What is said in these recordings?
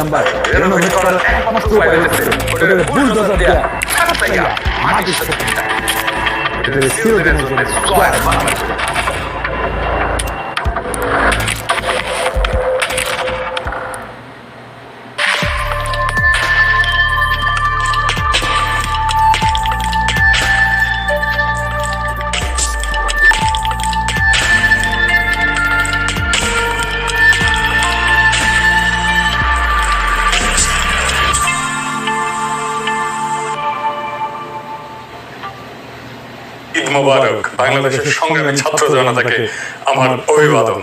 Number renovate করার একমাত্র উপায় হচ্ছে ওটাকে বুলডোজার দেয়া ছাড়াইয়া মাটির সাথে মিশায় দেওয়া। ওটাকে চিরদিনের জন্য জয় বাংলা করে মোবারক বাংলাদেশের সংগ্রামী ছাত্র জনতাকে আমার অভিবাদন।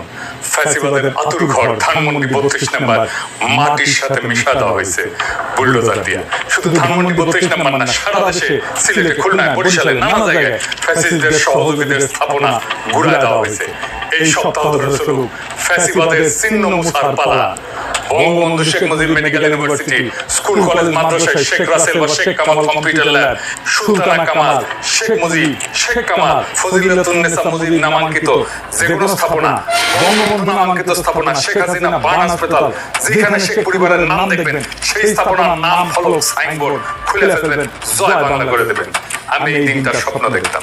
ফ্যাসিবাদের আতুর ঘর ধানমন্ডি বত্রিশ নাম্বার মাটির সাথে মিশা দেওয়া হয়েছে বুলডোজার দিয়ে। শুধু ধানমন্ডি বত্রিশ নাম্বার না সারা দেশে সিলেটে খুলনায় বরিশালে নানা জায়গায় ফ্যাসিস্টদের সহযোগীদের স্থাপনা ঘুরে দেওয়া হয়েছে। এই সপ্তাহ ধরে চলুক ফ্যাসিবাদের চিহ্ন মুসার পালা। Bangabandhu Sheikh Mujib medical university school college মাদ্রাসায় শেখ রাসেল বা শেখ কামাল কম্পিউটার ল্যাব সুলতানা কামাল শেখ মুজিব শেখ কামাল ফজিলাতুন্নেসা মুজিব নামাঙ্কিত যে কোনো স্থাপনা বঙ্গবন্ধু নামাঙ্কিত স্থাপনা শেখ হাসিনা বার্ন হাসপাতাল যেখানে শেখ পরিবারের নাম দেখবেন সেই স্থাপনার নাম ফলক সাইনবোর্ড খুলে ফেলবেন জয় বাংলা করে দেবেন। আমি এই দিনটার স্বপ্ন দেখতাম।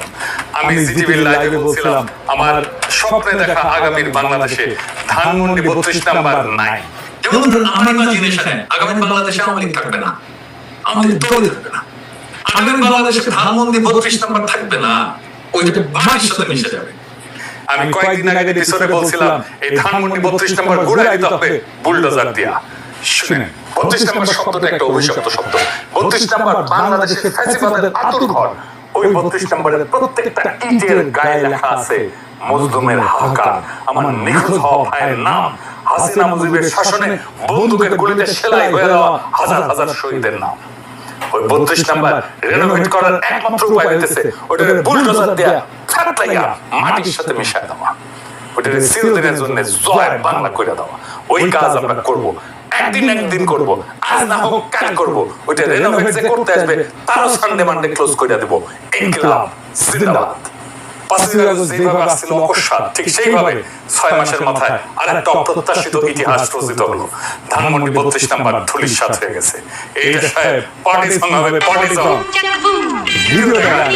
আমি জিটিভির লাইভে বলছিলাম আমার স্বপ্নে দেখা আগামীর বাংলাদেশে ধানমন্ডি বত্রিশ নাম্বার নাই যেমন ধরুন আমার একটা আগামী বাংলাদেশে আওয়ামী লীগ থাকবে না। আমাদের দলই থাকবে না। আগামী বাংলাদেশে ধানমন্দি বত্রিশ নাম্বার থাকবে না ওইটা মাটির সাথে মিশে যাবে। আমি কয়েকদিন আগে এপিসোডে বলছিলাম এই ধানমন্ডি বত্রিশ নম্বর ঘুরে দিতে হবে বুলডোজার দিয়া। শুনেন বত্রিশ নম্বর শব্দটা একটা অভিশপ্ত শব্দ। বত্রিশ নম্বর বাংলাদেশের ফ্যাসিবাদের আতুর ওই বত্রিশ নম্বরের প্রত্যেকটা ইটের গায়ে লেখা আছে মজদুমের হাহাকার আমার নিখোঁজ হওয়া ভাইয়ের নাম হাসিনা মুজিবের শাসনে বন্দুকের গুলিতে সেলাই হয়ে যাওয়া হাজার হাজার শহীদের নাম। ওই বত্রিশ নাম্বার রেনোভেট করার একমাত্র উপায় হইতেছে ওটাকে বুলডোজার দেয়া ছাড়াইয়া মাটির সাথে মিশায় দেওয়া। ওটাকে চিরদিনের জন্য জয় বাংলা করে দেওয়া। ওই কাজ আমরা করব। একদিন একদিন করব। আজ না হোক কাল করব। ওইটা রেনোভেট যে করতে আসবে তারও সানডে মানডে ক্লোজ করে দেব। ইনকিলাব। জিন্দাবাদ। পাঁচই আগস্ট যেভাবে আসছিল অকস্মাৎ ঠিক সেইভাবে ছয় মাসের মাথায় আর অপ্রত্যাশিত ইতিহাস রচিত হলো। ধানমন্ডি বত্রিশ নাম্বার ধুলির সাথ হয়ে গেছে। এইটা সাহেব পার্টি সং হবে পার্টি সং ভিডিও দেখান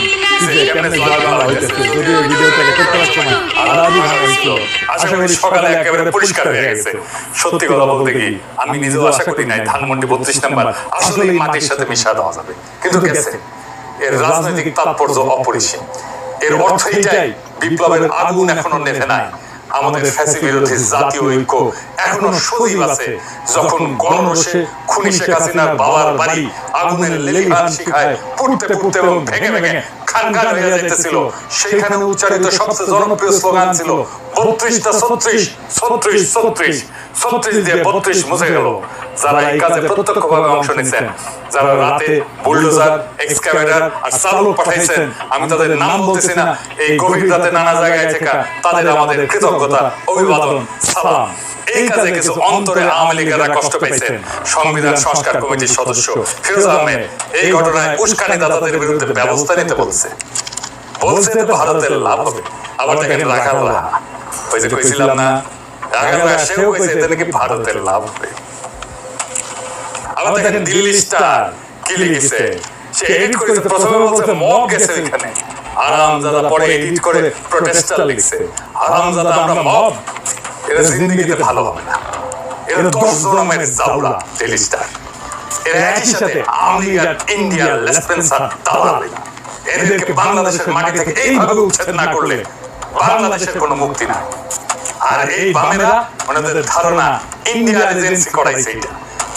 যে কেমনে জয় বাংলা হইতেছে যদিও ভিডিওটাকে করতে পারছ না আলাদা ভালো হইতো আশা করি সকালে একেবারে পরিষ্কার গেছে। সত্যি কথা বলতে কি আমি নিজেও আশা করি নাই ধানমন্ডি বত্রিশ নাম্বার। আসলে মাটির সাথে মিশা দেওয়া যাবে। কিন্তু গেছে। এর রাজনৈতিক তাৎপর্য অপরিসীম এর অর্থ এটাই বিপ্লবের আগুন এখনও নেভে নাই। আমাদের ফ্যাসি বিরোধী জাতীয় ঐক্য এখনও সজীব আছে। যখন গণরোষে খুনি শেখ হাসিনার বাবার বাড়ি আগুনের লেলিহান শিখায় পুড়তে পুড়তে এবং ভেঙে ভেঙে খানখান হয়ে যেতেছিল সেখানে উচ্চারিত সবচেয়ে জনপ্রিয় স্লোগান ছিল বত্রিশটা ছত্রিশ। ছত্রিশ ছত্রিশ ছত্রিশ দিয়ে বত্রিশ মুছে গেল। যারা এই কাজে প্রত্যক্ষভাবে অংশ নিয়েছেন যারা রাতে বুলডোজার এক্সকাভেটর আর চালক পাঠাইছেন। আমি তাদের নাম বলতেছি না এই গভীর রাতে নানা জায়গায় থেকে তাদের আমাদের কৃতজ্ঞতা অভিবাদন সালাম। এই কাজে কিছু অন্তরে আওয়ামী লীগেরা কষ্ট পেয়েছেন সংবিধান সংস্কার কমিটির সদস্য ফিরোজ আহমেদ এই ঘটনায় উস্কানি দাদাদের বিরুদ্ধে ব্যবস্থা নিতে বলছে। বলছে। তো ভারতের লাভ হবে আবার দেখেন রাখা ওই যে কইছিলাম না রাখা সেও কইছে এতে নাকি ভারতের লাভ হবে। আবার দেখেন দিল্লি স্টার কি লিখেছে? সে এডিট করেছে প্রথমে বলছে মব গেছে ওইখানে আরামজাদা পরে এডিট করে প্রোটেস্টার লিখছে। আরামজাদা আমরা মব এরা জিন্দিগিতে ভালো হবে না। এরা দশ জনমের জাউলা দিল্লি স্টার। এরা একই সাথে আর ইন্ডিয়ার লেসপেন্সার দালাল এদেরকে বাংলাদেশের মাটি থেকে এইভাবে উচ্ছেদ না করলে বাংলাদেশের কোনো মুক্তি নাই। আর এই বামেরা ওনাদের ধারণা ইন্ডিয়ার এজেন্সি করাইছে। এটা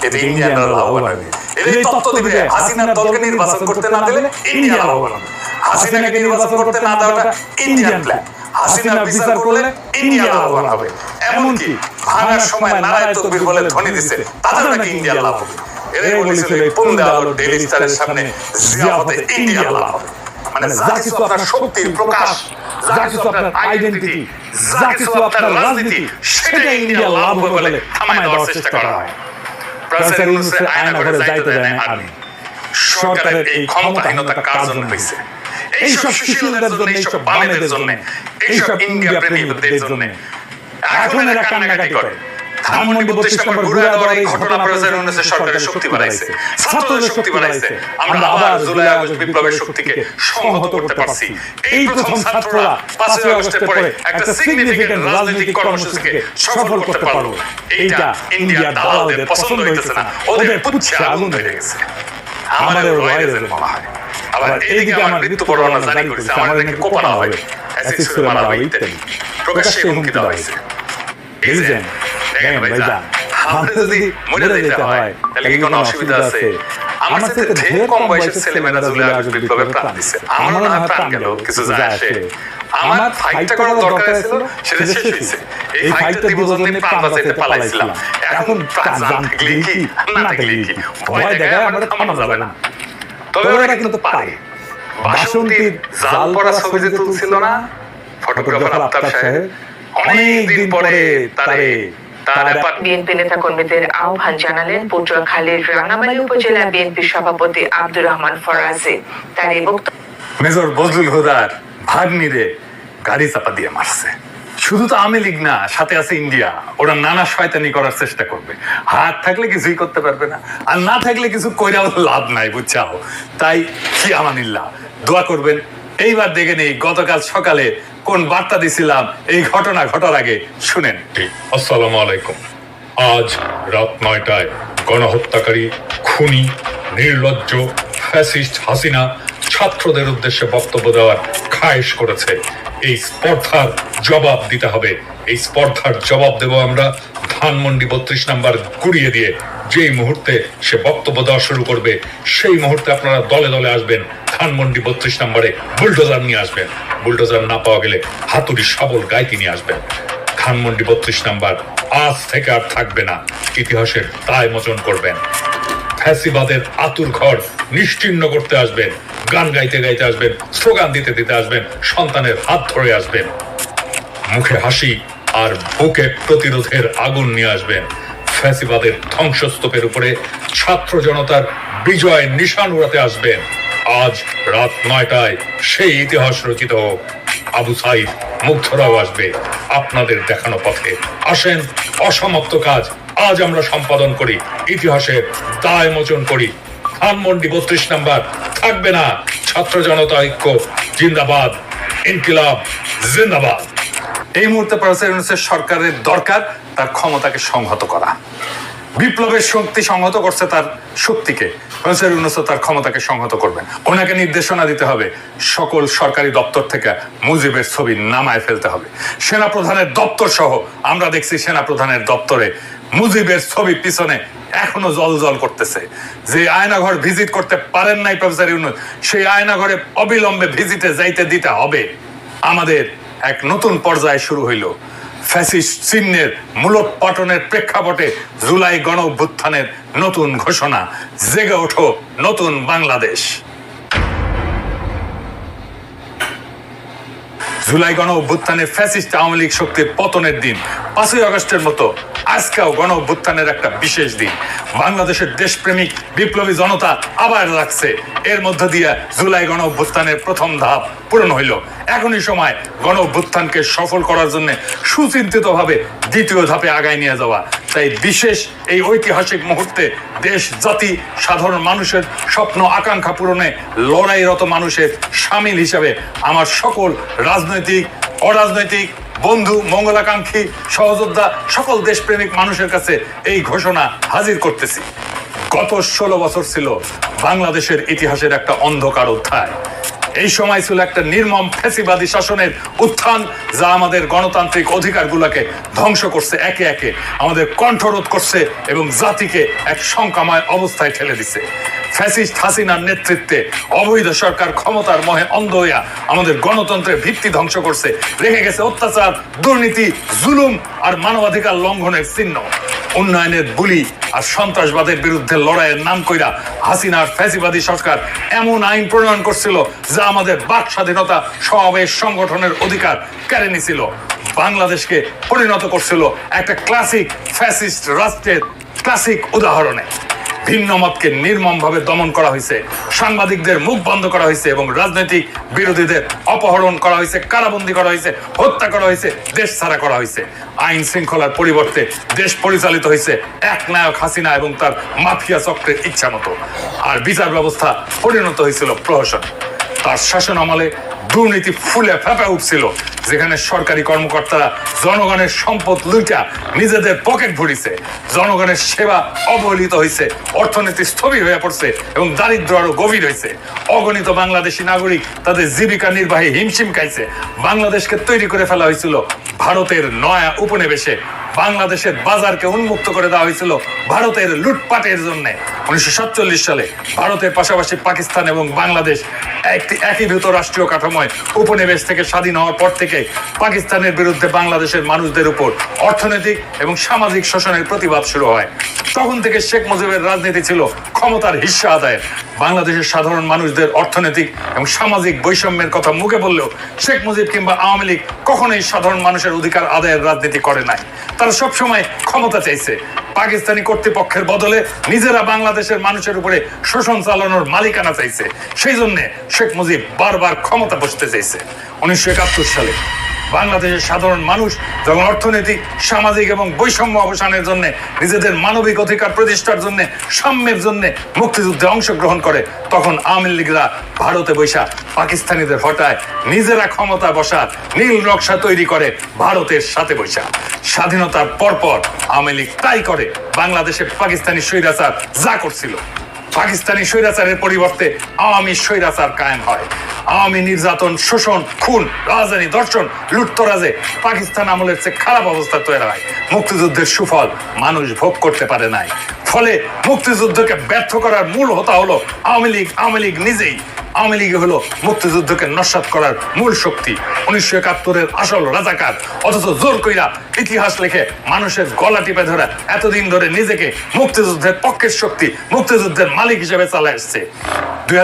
এতে ইন্ডিয়ানরা লাভবান হবে এর এই তত্ত্ব দিবে। হাসিনার দলকে নির্বাচন করতে না দিলে ইন্ডিয়া লাভবান হবে হাসিনাকে নির্বাচন করতে না দেওয়াটা ইন্ডিয়ান প্ল্যান হাসিনা বিচার করলে ইন্ডিয়া লাভবান হবে এমনকি ভাঙার সময় নারায়ণ তকবির বলে ধ্বনি দিচ্ছে তাদের নাকি ইন্ডিয়া লাভ হবে। এরাই বলেছিল এই পুন্দা আলো ডেলি স্টারের সামনে জিয়াফতে ইন্ডিয়া লাভ হবে মানে যা কিছু আপনার শক্তির প্রকাশ যা কিছু আপনার আইডেন্টিটি যা কিছু আপনার রাজনীতি সেটা ইন্ডিয়া লাভ হবে বলে থামায় দেওয়ার চেষ্টা করা হয় প্রফেসর ইউনুসের আয়না ঘরে যাইতে দেয় না আর্মি সরকারের এই ক্ষমতাহীনতা কার জন্য হয়েছে এইসব সুশীলদের জন্য এইসব বামেদের জন্য এইসব ইন্ডিয়া প্রেমীদের জন্য। এখন এরা কান্নাকাটি করে। ধানমন্ডি বত্রিশ নম্বর ঘুরে দেওয়ার এই ঘটনা প্রচার অনুসারে সরকারের শক্তি বাড়াইছে। ছাত্রদের শক্তি বাড়াইছে। আমরা আবার জুলাই আগস্ট বিপ্লবের শক্তিকে সংহত করতে পারছি। এই প্রথম ছাত্ররা পাঁচই আগস্টের পরে একটা সিগনিফিকেন্ট রাজনৈতিক কর্মসূচিকে সফল করতে পারল। এইটা ইন্ডিয়ার দালালদের পছন্দ হইতেছে না। ওদের পুচ্ছে আগুন ধরে গেছে। আমাদের রয়েছে মনে হয়। আবার এইদিকে আমার মৃত্যু পরোয়ানা জারি করেছে। নাকি কোপানো হবে অ্যাসিড ছুঁড়ে মারা হবে। ইত্যাদি প্রকাশ্যে হুমকি দেওয়া হয়েছে এই দেখেন ভাইজান, আমাদের যদি মরে যেতে হয় তাহলে কি কোনো অসুবিধা আছে? আমার সাথে ঢের কম বয়সের ছেলেমেয়েরা জুলাই আগস্ট বিপ্লবে প্রাণ দিছে আমার না প্রাণ গেল কিছু যায় আসে। আমার ফাইটটা করার দরকার ছিল সেটা শেষ হয়েছে। এই ফাইটটা দিব জন্য প্রাণ বাঁচাইতে পালাইছিলাম। এখন প্রাণ থাকলে কি? না থাকলে কি? ভয় দেখায় আমরা থামানো যাবে না। তবে ওরা কিন্তু পারে বাসন্তীর জাল পরা। ছবি যে তুলছিল না ফটোগ্রাফার আফতাব সাহেব অনেক দিন পরে তারে বিএনপি নেতা কর্মীদের আহ্বান জানালেন পটুয়াখালীর রাঙামালী উপজেলা বিএনপি সভাপতি আব্দুর রহমান ফরাজি তার এই বক্তব্য মেজর বজলুল হুদার ভাগ্নিরে গাড়ি চাপা দিয়ে মারছে। শুধু তো আমি লীগ না সাথে আছে ইন্ডিয়া। ওরা নানা শয়তানি করার চেষ্টা করবে। হাত থাকলে কিছুই করতে পারবে না আর না থাকলে কিছু কইরাও লাভ নাই বুঝছাও? তাই কি আমানিল্লাহ দোয়া করবেন। এইবার দেখে নেই গতকাল সকালে কোন বার্তা দিছিলাম? এই ঘটনা ঘটার আগে শুনেন। আসসালামু আলাইকুম। আজ রাত নয়টায় গণহত্যাকারী, খুনি, নির্লজ্জ, ফ্যাসিস্ট হাসিনা ছাত্রদের উদ্দেশ্যে বক্তব্য দেওয়ার খায়েশ করেছে। এই স্পর্ধার জবাব দিতে হবে। এই স্পর্ধার জবাব দেব আমরা ধানমন্ডি বত্রিশ নাম্বার গুড়িয়ে দিয়ে। যেই মুহূর্তে সে বক্তব্য দেওয়া শুরু করবে, সেই মুহূর্তে আপনারা দলে দলে আসবেন। ধানমন্ডি বত্রিশ নাম্বারে বুলডোজার নিয়ে আসবেন। বুলডোজার না পাওয়া গেলে হাতুড়ি শাবল গাইতি নিয়ে আসবেন। ধানমন্ডি বত্রিশ নাম্বার আজ থেকে আর থাকবে না। ইতিহাসের দায় মোচন করবেন। ফ্যাসিবাদের আতুর ঘর নিশ্চিহ্ন করতে আসবেন। গান গাইতে গাইতে আসবেন, স্লোগান দিতে দিতে আসবেন, সন্তানের হাত ধরে আসবেন। মুখে হাসি আর বুকে প্রতিরোধের আগুন নিয়ে আসবেন। ফ্যাসিবাদের ধ্বংসস্তূপের উপরে ছাত্র জনতার বিজয় নিশান উড়াতে আসবেন। আজ রাত নয়টায় সেই ইতিহাস রচিত আবু সাইদ মুগ্ধরাও আসবে আপনাদের দেখানো পথে। আসেন, অসমাপ্ত কাজ। আজ আমরা সম্পাদন করি ইতিহাসের দায় মোচন করি। ধানমন্ডি বত্রিশ নাম্বার। থাকবে না ছাত্র জনতা ঐক্য, জিন্দাবাদ, ইনকিলাব, জিন্দাবাদ। এই মুহূর্তে সরকারের দরকার, তার ক্ষমতাকে সংহত করা। বিপ্লবের শক্তি সংহত করছে তার শক্তিকে। তার ক্ষমতাকে সংহত করবেন। ওনাকে নির্দেশনা দিতে হবে, সকল সরকারি দপ্তর থেকে মুজিবের ছবি নামায় ফেলতে হবে। সেনা প্রধানের দপ্তর সহ, আমরা দেখছি সেনা প্রধানের দপ্তরে মুজিবের ছবি পিছনে এখনও জল জল করতেছে। যে আয়নাঘর ভিজিট করতে পারেন নাই প্রফেসর ইউনুস, সেই আয়নাঘরে অবিলম্বে ভিজিটে যাইতে দিতে হবে। আমাদের এক নতুন পর্যায়ে শুরু হইল। ফ্যাসিস্ট চিহ্নের মূলোৎপাটনের প্রেক্ষাপটে জুলাই গণ অভ্যুত্থানের নতুন ঘোষণা। জেগে ওঠো নতুন বাংলাদেশ। জুলাই গণ অভ্যুত্থানে ফ্যাসিস্ট আওয়ামী লীগ শক্তির পতনের দিন, পাঁচই আগস্টের মতো আজকেও গণ অভ্যুত্থানের একটা বিশেষ দিন। বাংলাদেশের দেশপ্রেমিক বিপ্লবী জনতা আবার রাখছে এর মধ্য দিয়ে জুলাই গণ অভ্যুত্থানের প্রথম ধাপ পূরণ হইল। এখনই সময় গণ অভ্যুত্থানকে সফল করার জন্য সুচিন্তিতভাবে দ্বিতীয় ধাপে আগায় নিয়ে যাওয়া। তাই বিশেষ এই ঐতিহাসিক মুহূর্তে দেশ, জাতি, সাধারণ মানুষের স্বপ্ন, আকাঙ্ক্ষা পূরণে লড়াইরত মানুষের সামিল হিসাবে আমার সকল রাজনৈতিক, অরাজনৈতিক, বন্ধু, মঙ্গলাকাঙ্ক্ষী, সহযোদ্ধা, সকল দেশপ্রেমিক মানুষের কাছে এই ঘোষণা হাজির করতেছি। গত ষোলো বছর ছিল বাংলাদেশের ইতিহাসের একটা অন্ধকার অধ্যায়। এই সময় ছিল একটা নির্মম ফ্যাসিবাদী শাসনের উত্থান, যা আমাদের গণতান্ত্রিক অধিকারগুলোকে ধ্বংস করছে, একে একে আমাদের কণ্ঠরোধ করছে এবং জাতিকে এক শঙ্কাময় অবস্থায় ঠেলে দিছে ফ্যাসিস্ট হাসিনার নেতৃত্বে অবৈধ সরকার ক্ষমতার মহে অন্ধ হইয়া আমাদের গণতন্ত্রের ভিত্তি ধ্বংস করছে। রেখে গেছে অত্যাচার, দুর্নীতি, জুলুম আর মানবাধিকার লঙ্ঘনের চিহ্ন। উন্নয়নের বুলি আর সন্ত্রাসবাদের বিরুদ্ধে লড়াইয়ের নাম কইরা হাসিনার ফ্যাসিবাদী সরকার এমন আইন প্রণয়ন করছিল যা আমাদের বাক স্বাধীনতা সমাবেশ সংগঠনের অধিকার কেড়ে নিছিল। বাংলাদেশকে পরিণত করছিল একটা ক্লাসিক ফ্যাসিস্ট রাষ্ট্রের ক্লাসিক উদাহরণে। ভিন্ন মতকে নির্মমভাবে দমন করা হয়েছে। সাংবাদিকদের মুখ বন্ধ করা হয়েছে এবং রাজনৈতিক বিরোধীদের অপহরণ করা হয়েছে, কারাবন্দী করা হয়েছে, হত্যা করা হয়েছে, দেশ ছাড়া করা হয়েছে। আইন শৃঙ্খলার পরিবর্তে দেশ পরিচালিত হয়েছে এক নায়ক হাসিনা এবং তার মাফিয়া চক্রের ইচ্ছা মতো আর বিচার ব্যবস্থা পরিণত হয়েছিল প্রহসন। তার শাসন আমলে দুর্নীতি ফুলে ফেপে উঠছিল, যেখানে সরকারি কর্মকর্তারা জনগণের সম্পদ লুটা নিজেদের পকেট ভরিছে। জনগণের সেবা অবহেলিত হয়েছে অর্থনীতি স্থবির হয়ে পড়ছে এবং দারিদ্র আরও গভীর হয়েছে অগণিত বাংলাদেশি নাগরিক তাদের জীবিকা নির্বাহী হিমশিম খাইছে। বাংলাদেশকে তৈরি করে ফেলা হয়েছিল ভারতের নয়া উপনিবেশে বাংলাদেশের বাজারকে উন্মুক্ত করে দেওয়া হয়েছিল ভারতের লুটপাটের জন্য। উনিশশো সাতচল্লিশ সালে ভারতের পাশাপাশি পাকিস্তান এবং বাংলাদেশ একটি একীভূত রাষ্ট্রীয় কাঠামোয় উপনিবেশ থেকে স্বাধীন হওয়ার পর থেকে পাকিস্তানের বিরুদ্ধে বাংলাদেশের মানুষদের উপর অর্থনৈতিক এবং সামাজিক শোষণের প্রতিবাদ শুরু হয়। তখন থেকে শেখ মুজিবের রাজনীতি ছিল ক্ষমতার হিস্সা আদায়ের। বাংলাদেশের সাধারণ মানুষদের অর্থনৈতিক এবং সামাজিক বৈষম্যের কথা মুখে বললেও শেখ মুজিব কিংবা আওয়ামী লীগ কখনোই সাধারণ মানুষের অধিকার আদায়ের রাজনীতি করে নাই। তারা সবসময় ক্ষমতা চাইছে। পাকিস্তানি কর্তৃপক্ষের বদলে নিজেরা বাংলাদেশের মানুষের উপরে শোষণ চালানোর মালিকানা চাইছে। সেই জন্য শেখ মুজিব বারবার ক্ষমতা বসতে চাইছে। উনিশশো একাত্তর সালে বাংলাদেশের সাধারণ মানুষ যখন অর্থনৈতিক, সামাজিক এবং বৈষম্য অবসানের জন্য নিজেদের মানবিক অধিকার প্রতিষ্ঠার জন্য, সাম্যের জন্য মুক্তিযুদ্ধে অংশগ্রহণ করে, তখন আওয়ামী লীগরা ভারতে বৈশা পাকিস্তানিদের হটায় নিজেরা ক্ষমতা বসার নীল নকশা তৈরি করে ভারতের সাথে বৈশা স্বাধীনতার পরপর আওয়ামী লীগ তাই করে বাংলাদেশে পাকিস্তানি স্বৈরাচার যা করছিল। পাকিস্তানি স্বৈরাচারের পরিবর্তে আওয়ামী স্বৈরাচার কায়েম হয়। আওয়ামী নির্যাতন, শোষণ, খুন, রাজধানী দর্শন লুটতরাজে পাকিস্তান আমলের চেয়ে খারাপ অবস্থা তৈরি হয়। মুক্তিযুদ্ধের সুফল মানুষ ভোগ করতে পারে নাই। ফলে মুক্তিযুদ্ধকে ব্যর্থ করার মূল হতা হলো আওয়ামী লীগ আওয়ামী লীগ নিজেই। আওয়ামী লীগ হলো মুক্তিযুদ্ধকে নস্বাত করার মূল শক্তি। উনিশশো একাত্তরের আসল রাজাকার, অথচ জোর কইরা ইতিহাস লিখে মানুষের গলা টিপে ধরে এতদিন ধরে নিজেকে মুক্তিযুদ্ধের পক্ষের শক্তি, মুক্তিযুদ্ধের মালিক হিসেবে চালা এসছে দুই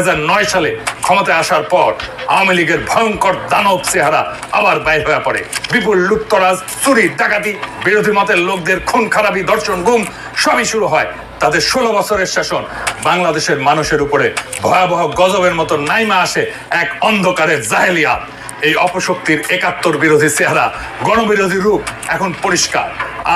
সালে ক্ষমতায় আসার পর আওয়ামী লীগের ভয়ঙ্কর দানব চেহারা আবার বাইর হয়ে পড়ে। বিপুল লুপ্তরাজ চুরি, ডাকাতি, বিরোধী মতের লোকদের খুন, খারাপি দর্শন গুম সবই শুরু হয় তাদের ষোলো বছরের শাসন বাংলাদেশের মানুষের উপরে ভয়াবহ গজবের মতো নাইমা আসে এক অন্ধকারের জাহেলিয়াত। এই অপশক্তির একাত্তর বিরোধী চেহারা গণবিরোধী রূপ এখন পরিষ্কার।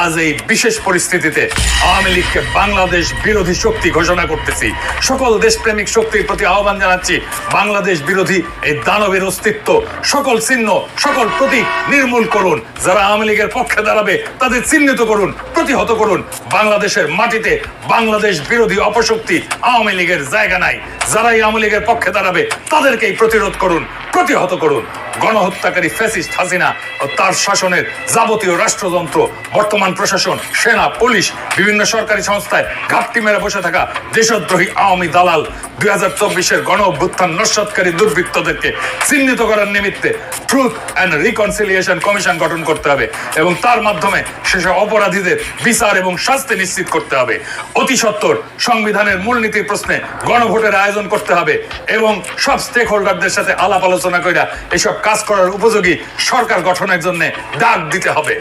আজ এই বিশেষ পরিস্থিতিতে আওয়ামী লীগকে বাংলাদেশ বিরোধী শক্তি ঘোষণা করতেছি। সকল দেশপ্রেমিক শক্তির প্রতি আহ্বান জানাচ্ছি, বাংলাদেশ বিরোধী এই দানবের অস্তিত্ব, সকল চিহ্ন, সকল প্রতীক নির্মূল করুন। যারা আওয়ামী লীগের পক্ষে দাঁড়াবে, তাদের চিহ্নিত করুন, প্রতিহত করুন। বাংলাদেশের মাটিতে বাংলাদেশ বিরোধী অপশক্তি আওয়ামী লীগের জায়গা নাই। যারাই আওয়ামী লীগের পক্ষে দাঁড়াবে, তাদেরকেই প্রতিরোধ করুন, প্রতিহত করুন। গণহত্যাকারী ফ্যাসিস্ট হাসিনা ও তার শাসনের যাবতীয় রাষ্ট্রযন্ত্র, বর্তমান প্রশাসন, সেনা, পুলিশ, বিভিন্ন সরকারি সংস্থায় ঘাটতি মেরে বসে থাকা দেশদ্রোহী আওয়ামী দালাল দুই হাজার চব্বিশের গণ অভ্যুত্থান নস্বৎকারী দুর্বৃত্তদেরকে চিহ্নিত করার নিমিত্তে ট্রুথ অ্যান্ড রিকনসিলিয়েশন কমিশন গঠন করতে হবে এবং তার মাধ্যমে সেসব অপরাধীদের বিচার এবং শাস্তি নিশ্চিত করতে হবে। অতি সত্বর সংবিধানের মূলনীতির প্রশ্নে গণভোটের আয়োজন করতে হবে এবং সব স্টেক হোল্ডারদের সাথে আলাপ আলোচনা কইরা এসব কাজ করার উপযোগী সরকার গঠনের জন্য ডাক দিতে হবে।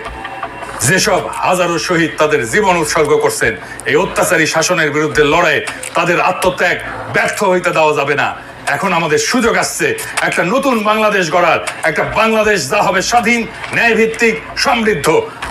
যেসব হাজারো শহীদ তাদের জীবন উৎসর্গ করছেন, এই অত্যাচারী শাসনের বিরুদ্ধে লড়াই তাদের আত্মত্যাগ ব্যর্থ হইতে দেওয়া যাবে না। এখন আমাদের সুযোগ আসছে একটা নতুন বাংলাদেশ গড়ার, একটা বাংলাদেশ যা হবে স্বাধীন, ন্যায়ভিত্তিক, সমৃদ্ধ।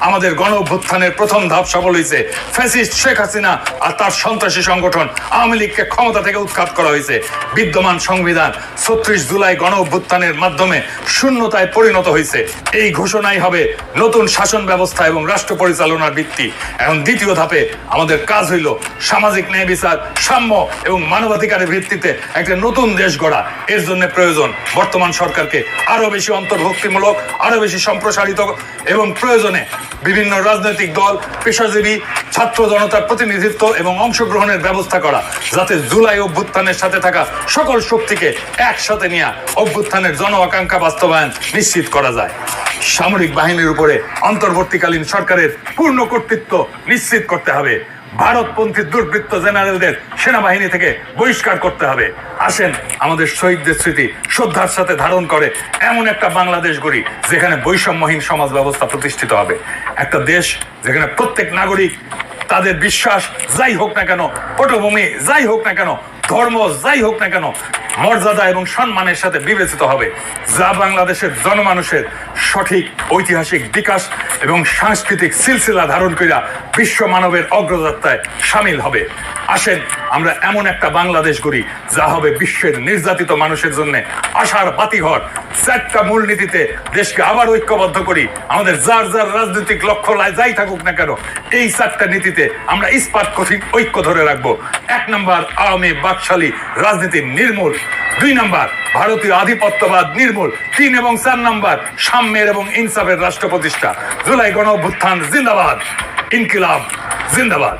আমাদের গণ অভ্যুত্থানের প্রথম ধাপ সফল হয়েছে। ফ্যাসিস্ট শেখ হাসিনা আর তার সন্ত্রাসী সংগঠন আওয়ামী লীগকে ক্ষমতা থেকে উৎখাত করা হয়েছে। বিদ্যমান সংবিধান ছত্রিশ জুলাই গণ অভ্যুত্থানের মাধ্যমে শূন্যতায় পরিণত হয়েছে। এই ঘোষণাই হবে নতুন শাসন ব্যবস্থা এবং রাষ্ট্র পরিচালনার ভিত্তি। এখন দ্বিতীয় ধাপে আমাদের কাজ হইল সামাজিক ন্যায় বিচার, সাম্য এবং মানবাধিকারের ভিত্তিতে একটা নতুন দেশ গড়া। এর জন্য প্রয়োজন বর্তমান সরকারকে আরও বেশি অন্তর্ভুক্তিমূলক আরও বেশি সম্প্রসারিত এবং প্রয়োজনে বিভিন্ন রাজনৈতিক দল, পেশাজীবী, ছাত্র জনতার প্রতিনিধিত্ব এবং অংশগ্রহণের ব্যবস্থা করা, যাতে জুলাই অভ্যুত্থানের সাথে থাকা সকল শক্তিকে একসাথে নিয়ে অভ্যুত্থানের জন আকাঙ্ক্ষা বাস্তবায়ন নিশ্চিত করা যায়। সামরিক বাহিনীর উপরে অন্তর্বর্তীকালীন সরকারের পূর্ণ কর্তৃত্ব নিশ্চিত করতে হবে। ভারতপন্থী দুর্বৃত্ত জেনারেলদের সেনাবাহিনী থেকে বহিষ্কার করতে হবে। আসেন আমাদের শহীদদের স্মৃতি শ্রদ্ধার সাথে ধারণ করে এমন একটা বাংলাদেশ গড়ি, যেখানে বৈষম্যহীন সমাজ ব্যবস্থা প্রতিষ্ঠিত হবে। একটা দেশ যেখানে প্রত্যেক নাগরিক তাদের বিশ্বাস যাই হোক না কেন, পটভূমি যাই হোক না কেন, ধর্ম যাই হোক না কেন মর্যাদা এবং সম্মানের সাথে বিবেচিত হবে, যা বাংলাদেশের জনমানুষের সঠিক ঐতিহাসিক বিকাশ এবং সাংস্কৃতিক সিলসিলা ধারণ করিয়া বিশ্ব মানবের অগ্রযাত্রায় সামিল হবে। আসেন, আমরা এমন একটা বাংলাদেশ গড়ি, যা হবে বিশ্বের নির্যাতিত মানুষের জন্য আশার বাতিঘর। চারটা মূলনীতিতে দেশকে আবার ঐক্যবদ্ধ করি। আমাদের যার যার রাজনৈতিক লক্ষ্য লাই যাই থাকুক না কেন, এই চারটা নীতিতে আমরা ইস্পাত কঠিন ঐক্য ধরে রাখব। এক নম্বর, আওয়ামী বাকশালী রাজনীতি নির্মূল দুই নাম্বার, ভারতীয় আধিপত্যবাদ নির্মূল, তিন এবং চার নাম্বার, সাম্যের এবং ইনসাফের রাষ্ট্র প্রতিষ্ঠা জুলাই গণ অভ্যুত্থান জিন্দাবাদ। ইনকিলাব জিন্দাবাদ।